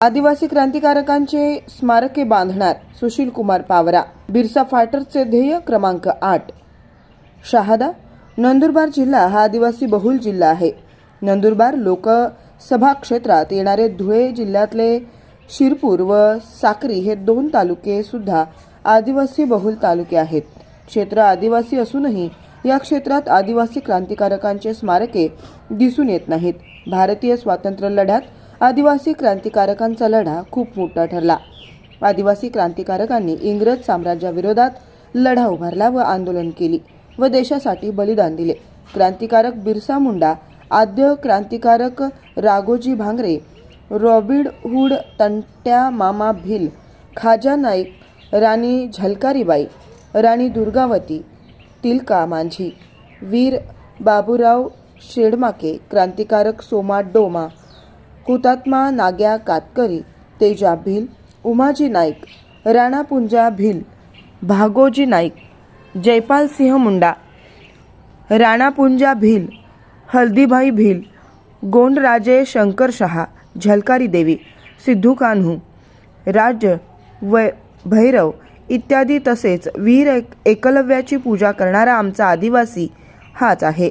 आदिवासी क्रांतिकारकांचे स्मारके बांधणार सुशील कुमार पावरा. बिरसा फायटर्सचे ध्येय क्रमांक आठ. शहादा नंदुरबार जिल्हा हा आदिवासी बहुल जिल्हा आहे. नंदुरबार लोकसभा क्षेत्रात येणारे धुळे जिल्ह्यातले शिरपूर व साक्री हे दोन तालुके सुद्धा आदिवासी बहुल तालुके आहेत. क्षेत्र आदिवासी असूनही या क्षेत्रात आदिवासी क्रांतिकारकांचे स्मारके दिसून येत नाहीत. भारतीय स्वातंत्र्य लढ्यात आदिवासी क्रांतिकारकांचा लढा खूप मोठा ठरला. आदिवासी क्रांतिकारकांनी इंग्रज साम्राज्याविरोधात लढा उभारला व आंदोलन केली व देशासाठी बलिदान दिले. क्रांतिकारक बिरसा मुंडा आद्य क्रांतिकारक राघोजी भांगरे रॉबिड हुड तंट्या मामा भिल खाजा नाईक राणी झलकारीबाई राणी दुर्गावती तिलका मांझी वीर बाबूराव शेडमाके क्रांतिकारक सोमा डोमा हुतात्मा नाग्या कातकरी तेजा भिल उमाजी नाईक राणापुंजा भिल भागोजी नाईक जयपाल सिंह मुंडा राणापुंजा भिल हल्दीभाई भिल गोंडराजे शंकर शहा झलकारी देवी सिद्धू कान्हू राज वै भैरव इत्यादी तसेच वीर एक एकलव्याची पूजा करणारा आमचा आदिवासी हाच आहे.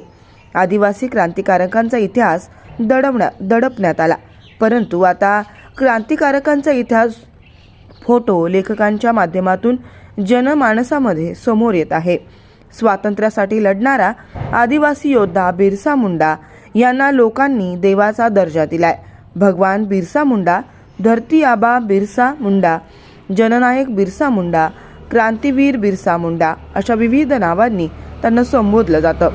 आदिवासी क्रांतिकारकांचा इतिहास दडवण्या दडपण्यात आला. परंतु आता क्रांतिकारकांचा इतिहास फोटो लेखकांच्या माध्यमातून जनमानसामध्ये समोर येत आहे. स्वातंत्र्यासाठी लढणारा आदिवासी योद्धा बिरसा मुंडा यांना लोकांनी देवाचा दर्जा दिलाय. भगवान बिरसा मुंडा धरती आबा बिरसा मुंडा जननायक बिरसा मुंडा क्रांतीवीर बिरसा मुंडा अशा विविध नावांनी त्यांना संबोधलं जातं.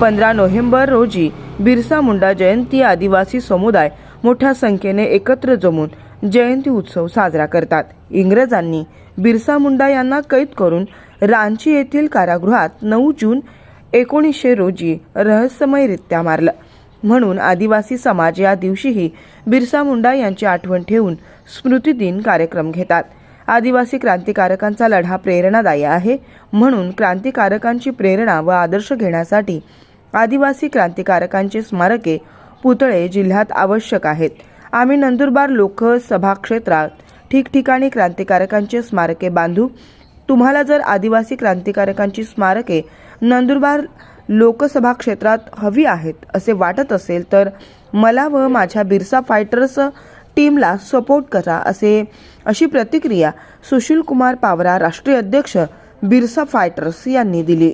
पंधरा नोव्हेंबर रोजी बिरसा मुंडा जयंती आदिवासी समुदाय मोठ्या संख्येने एकत्र जमून जयंती उत्सव साजरा करतात. इंग्रजांनी बिरसा मुंडा यांना कैद करून रांची येथील कारागृहात नऊ जून एकोणीसशे रोजी रहस्यमयरित्या मारलं. म्हणून आदिवासी समाज या दिवशीही बिरसा मुंडा यांची आठवण ठेवून स्मृतिदिन कार्यक्रम घेतात. आदिवासी क्रांतिकारकांचा लढा प्रेरणादायी आहे. म्हणून क्रांतिकारकांची प्रेरणा व आदर्श घेण्यासाठी आदिवासी क्रांतिकारकांची स्मारके पुतळे जिल्ह्यात आवश्यक आहेत. आम्ही नंदुरबार लोकसभा क्षेत्रात ठिकठिकाणी क्रांतिकारकांचे स्मारके बांधू. तुम्हाला जर आदिवासी क्रांतिकारकांची स्मारके नंदुरबार लोकसभा क्षेत्रात हवी आहेत असे वाटत असेल तर मला व माझ्या बिरसा फायटर्स टीमला सपोर्ट करा असे अशी प्रतिक्रिया सुशील कुमार पावरा राष्ट्रीय अध्यक्ष बिरसा फायटर्स यांनी दिली.